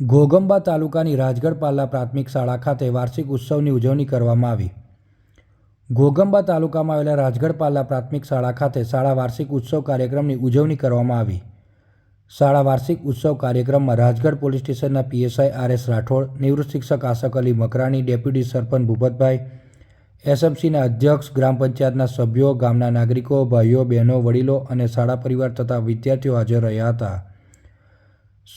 ઘોગંબા તાલુકાની રાજગઢ પાલ્લા પ્રાથમિક શાળા ખાતે વાર્ષિક ઉત્સવની ઉજવણી કરવામાં આવી. ઘોગંબા તાલુકામાં આવેલા રાજગઢ પાલ્લા પ્રાથમિક શાળા ખાતે શાળા વાર્ષિક ઉત્સવ કાર્યક્રમની ઉજવણી કરવામાં આવી. શાળા વાર્ષિક ઉત્સવ કાર્યક્રમમાં રાજગઢ પોલીસ સ્ટેશનના પીએસઆઈ આર એસ રાઠોડ, નિવૃત્ત શિક્ષક આસક અલી મકરાણી, ડેપ્યુટી સરપંચ ભૂપતભાઈ, એસએમસીના અધ્યક્ષ ગ્રામ પંચાયતના સભ્યો, ગામના નાગરિકો, ભાઈઓ, બહેનો, વડીલો અને શાળા પરિવાર તથા વિદ્યાર્થીઓ હાજર રહ્યા હતા.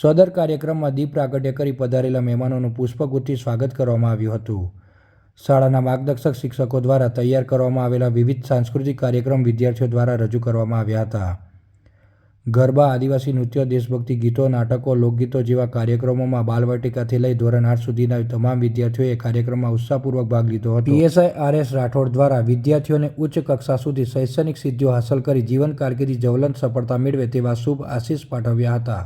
સદર કાર્યક્રમમાં દીપ પ્રાગટ્ય કરી પધારેલા મહેમાનોનું પુષ્પગુચ્છથી સ્વાગત કરવામાં આવ્યું હતું. શાળાના માર્ગદર્શક શિક્ષકો દ્વારા તૈયાર કરવામાં આવેલા વિવિધ સાંસ્કૃતિક કાર્યક્રમ વિદ્યાર્થીઓ દ્વારા રજૂ કરવામાં આવ્યા હતા. ગરબા, આદિવાસી નૃત્યો, દેશભક્તિ ગીતો, નાટકો, લોકગીતો જેવા કાર્યક્રમોમાં બાલવાટિકાથી લઈ ધોરણ આઠ સુધીના તમામ વિદ્યાર્થીઓએ કાર્યક્રમમાં ઉત્સાહપૂર્વક ભાગ લીધો હતો. પીએસઆઈ આર એસ રાઠોડ દ્વારા વિદ્યાર્થીઓને ઉચ્ચ કક્ષા સુધી શૈક્ષણિક સિદ્ધિઓ હાંસલ કરી જીવન કારકિર્દી જવલંત સફળતા મેળવે તેવા શુભ આશીષ પાઠવ્યા હતા.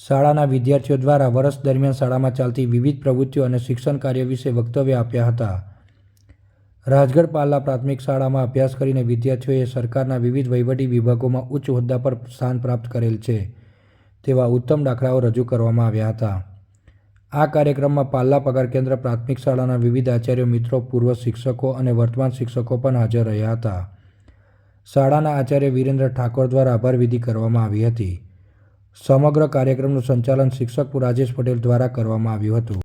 શાળાના વિદ્યાર્થીઓ દ્વારા વર્ષ દરમિયાન શાળામાં ચાલતી વિવિધ પ્રવૃત્તિઓ અને શિક્ષણ કાર્ય વિશે વક્તવ્ય આપ્યા હતા. રાજગઢ પાલા પ્રાથમિક શાળામાં અભ્યાસ કરીને વિદ્યાર્થીઓએ સરકારના વિવિધ વહીવટી વિભાગોમાં ઉચ્ચ હોદ્દા પર સ્થાન પ્રાપ્ત કરેલ છે, તેવા ઉત્તમ દાખલાઓ રજૂ કરવામાં આવ્યા હતા. આ કાર્યક્રમમાં પાલ્લા પગાર કેન્દ્ર પ્રાથમિક શાળાના વિવિધ આચાર્યો મિત્રો, પૂર્વ શિક્ષકો અને વર્તમાન શિક્ષકો પણ હાજર રહ્યા હતા. શાળાના આચાર્ય વિરેન્દ્ર ઠાકોર દ્વારા આભાર વિધિ કરવામાં આવી હતી. સમગ્ર કાર્યક્રમનું સંચાલન શિક્ષક રાજેશ પટેલ દ્વારા કરવામાં આવ્યું હતું.